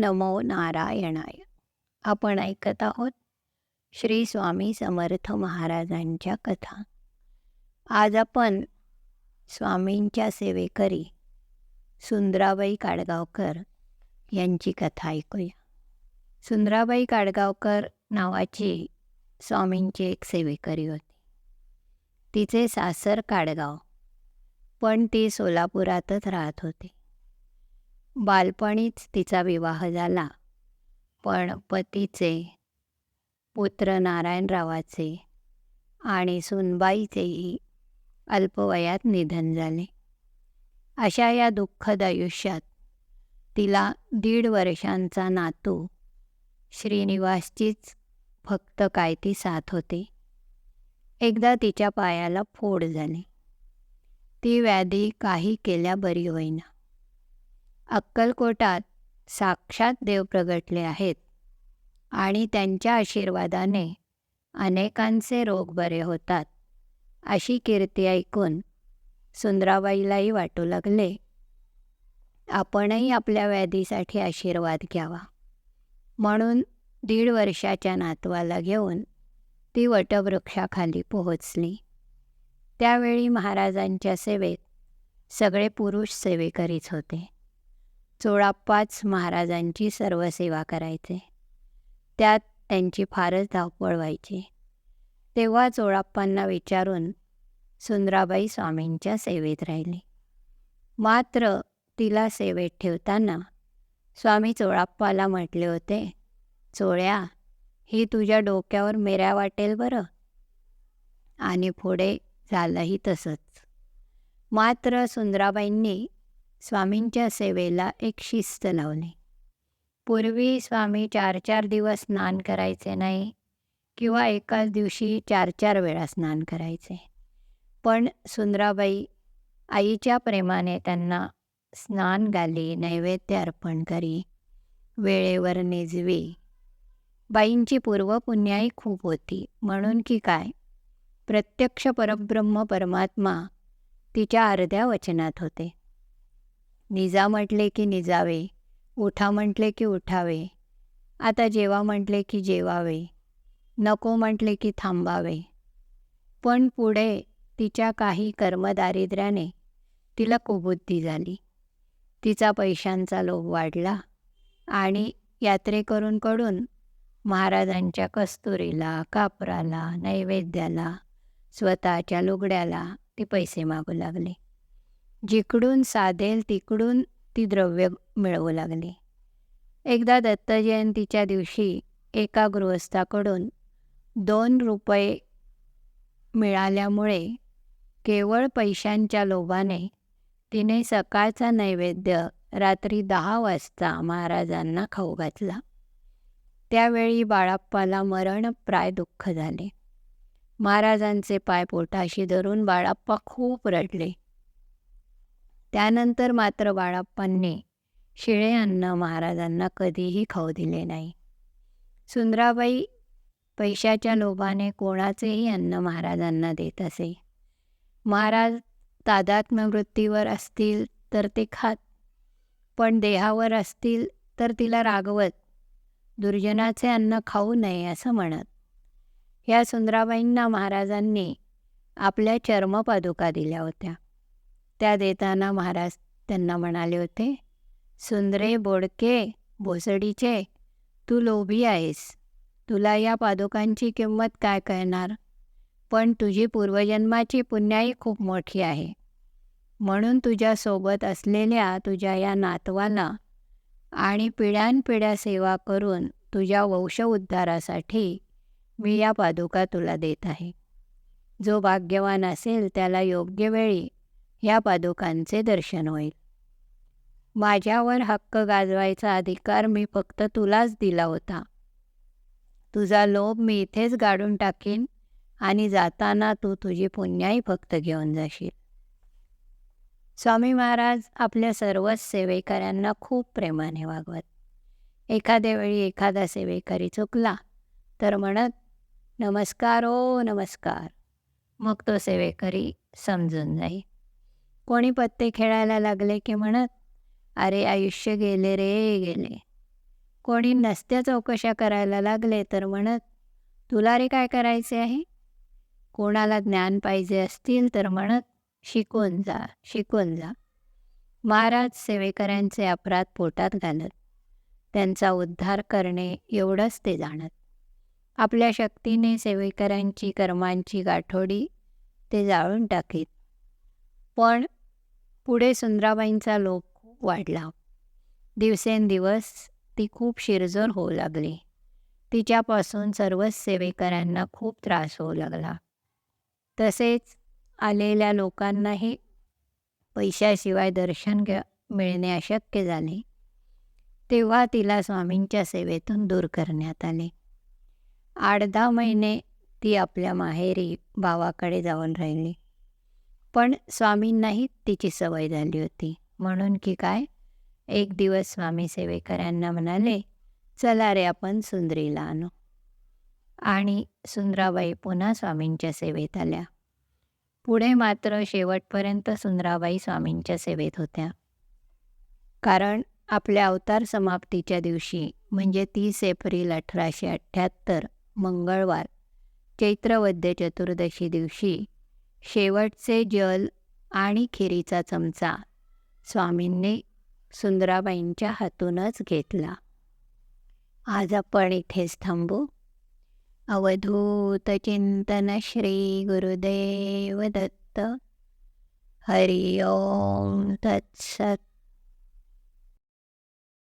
नमो नारायणाय. आपण ऐकत आहोत श्री स्वामी समर्थ महाराजांच्या कथा. आज आपण स्वामींच्या सेवेकरी सुंदराबाई काडगावकर यांची कथा ऐकूया. सुंदराबाई काडगावकर नावाची स्वामींची एक सेवेकरी होती. तिचे सासर काडगाव पण ती सोलापुरातच राहत होती. बालपणीच तिचा विवाह झाला. पण पतीचे पुत्र नारायणरावाचे आणि सुनबाईचेही अल्पवयात निधन झाले. अशा या दुःखद आयुष्यात तिला दीड वर्षांचा नातू श्रीनिवासचीच फक्त काय ती साथ होती. एकदा तिच्या पायाला फोड झाली. ती व्याधी काही केल्या बरी होईना. अक्कलकोटात साक्षात देव प्रगटले आहेत आणि त्यांच्या आशीर्वादाने अनेकांचे रोग बरे होतात अशी कीर्ती ऐकून सुंदराबाईलाही वाटू लागले. आपणही आपल्या व्याधीसाठी आशीर्वाद घ्यावा म्हणून दीड वर्षाच्या नातवाला घेऊन ती वटवृक्षाखाली पोहोचली. त्यावेळी महाराजांच्या सेवेत सगळे पुरुष सेवेकरीच होते. चोळाप्पाच महाराजांची सर्व सेवा करायचे. त्यात त्यांची फारच धावपळ व्हायची. तेव्हा चोळाप्पांना विचारून सुंदराबाई स्वामींच्या सेवेत राहिली. मात्र तिला सेवेत ठेवताना स्वामी चोळाप्पाला म्हटले होते चोळ्या ही तुझ्या डोक्यावर मेऱ्या वाटेल बरं. आणि पुढे झालंही तसंच. मात्र सुंदराबाईंनी स्वामींच्या सेवेला एक शिस्त लावली. पूर्वी स्वामी चार चार दिवस स्नान करायचे नाही किंवा एकाच दिवशी चार चार वेळा स्नान करायचे. पण सुंदराबाई आईच्या प्रेमाने त्यांना स्नान घाली नैवेद्य अर्पण करी वेळेवर निजवी. बाईंची पूर्वपुण्याही खूप होती. म्हणून की काय? प्रत्यक्ष परब्रह्म परमात्मा तिच्या अर्ध्या वचनात होते. निजा म्हटले की निजावे उठा म्हटले की उठावे. आता जेवा म्हटले की जेवावे नको म्हटले की थांबावे. पण पुढे तिच्या काही कर्मदारिद्र्याने तिला कुबुद्धी झाली. तिचा पैशांचा लोभ वाढला आणि यात्रेकरूंकडून महाराजांच्या कस्तुरीला कापराला नैवेद्याला स्वतःच्या लुगड्याला ती पैसे मागू लागले. जिकडून साधेल तिकडून ती द्रव्य मिळवू लागली. एकदा दत्तजयंतीच्या दिवशी एका गृहस्थाकडून दोन रुपये मिळाल्यामुळे केवळ पैशांच्या लोभाने तिने सकाळचा नैवेद्य रात्री दहा वाजता महाराजांना खाऊ घातला. त्यावेळी बाळाप्पाला मरणप्राय दुःख झाले. महाराजांचे पाय पोटाशी धरून बाळाप्पा खूप रडले. त्यानंतर मात्र बाळाप्पांनी शिळे अन्न महाराजांना कधीही खाऊ दिले नाही. सुंदराबाई पैशाच्या लोभाने कोणाचेही अन्न महाराजांना देत असे. महाराज तादात्म्यवृत्तीवर असतील तर ते खात पण देहावर असतील तर तिला रागवत दुर्जनाचे अन्न खाऊ नये असं म्हणत. ह्या सुंदराबाईंना महाराजांनी आपल्या चर्मपादुका दिल्या होत्या. त्या देताना महाराज त्यांना म्हणाले होते सुंदरे बोडके भोसडीचे तू लोभी आहेस. तुला या पादुकांची किंमत काय कळणार? पण तुझी पूर्वजन्माची पुण्याई खूप मोठी आहे. म्हणून तुझ्यासोबत असलेल्या तुझ्या या नातवाला आणि पिढ्यानपिढ्या सेवा करून तुझ्या वंश उद्धारासाठी मी या पादुका तुला देत आहे. जो भाग्यवान असेल त्याला योग्य वेळी ह्या पादुकांचे दर्शन होईल. माझ्यावर हक्क गाजवायचा अधिकार मी फक्त तुलाच दिला होता. तुझा लोभ मी इथेच गाडून टाकीन आणि जाताना तू तुझी पुण्याई फक्त घेऊन जाशील. स्वामी महाराज आपल्या सर्वच सेवेकऱ्यांना खूप प्रेमाने वागवत. एखाद्या वेळी एखादा सेवेकरी चुकला तर म्हणत नमस्कार ओ नमस्कार. मग तो सेवेकरी समजून जाई कोणी पत्ते खेळायला लागले की म्हणत अरे आयुष्य गेले रे गेले. कोणी नसत्या चौकशा करायला लागले तर म्हणत तुला रे काय करायचे आहे? कोणाला ज्ञान पाहिजे असतील तर म्हणत शिकून जा शिकून जा. महाराज सेवेकऱ्यांचे अपराध पोटात घालत त्यांचा उद्धार करणे एवढंच ते जाणत. आपल्या शक्तीने सेवेकऱ्यांची कर्मांची गाठोडी ते जाळून टाकीत. पण पुढे सुंदराबाईंचा लोक खूप वाढला. दिवसेंदिवस ती खूप शिरजोर होऊ लागली. तिच्यापासून सर्वच सेवेकरांना खूप त्रास होऊ लागला. तसेच आलेल्या लोकांनाही पैशाशिवाय दर्शन घ मिळणे अशक्य झाले. तेव्हा तिला स्वामींच्या सेवेतून दूर करण्यात आले. आठ दहा महिने ती आपल्या माहेरी भावाकडे जाऊन राहिली. पण स्वामींनाही तिची सवय झाली होती. म्हणून की काय? एक दिवस स्वामी सेवेकरांना म्हणाले चला रे आपण सुंदरीला आणू. आणि सुंदराबाई पुन्हा स्वामींच्या सेवेत आल्या. पुढे मात्र शेवटपर्यंत सुंदराबाई स्वामींच्या सेवेत होत्या. कारण आपल्या अवतार समाप्तीच्या दिवशी म्हणजे तीस एप्रिल अठराशे अठ्ठ्याहत्तर मंगळवार चैत्रवद्य चतुर्दशी दिवशी शेवटचे जल आणि खिरीचा चमचा स्वामींनी सुंदराबाईंच्या हातूनच घेतला. आज आपण इथेच थांबू. अवधूत चिंतन श्री गुरुदेव दत्त. हरि ओम तत्सत.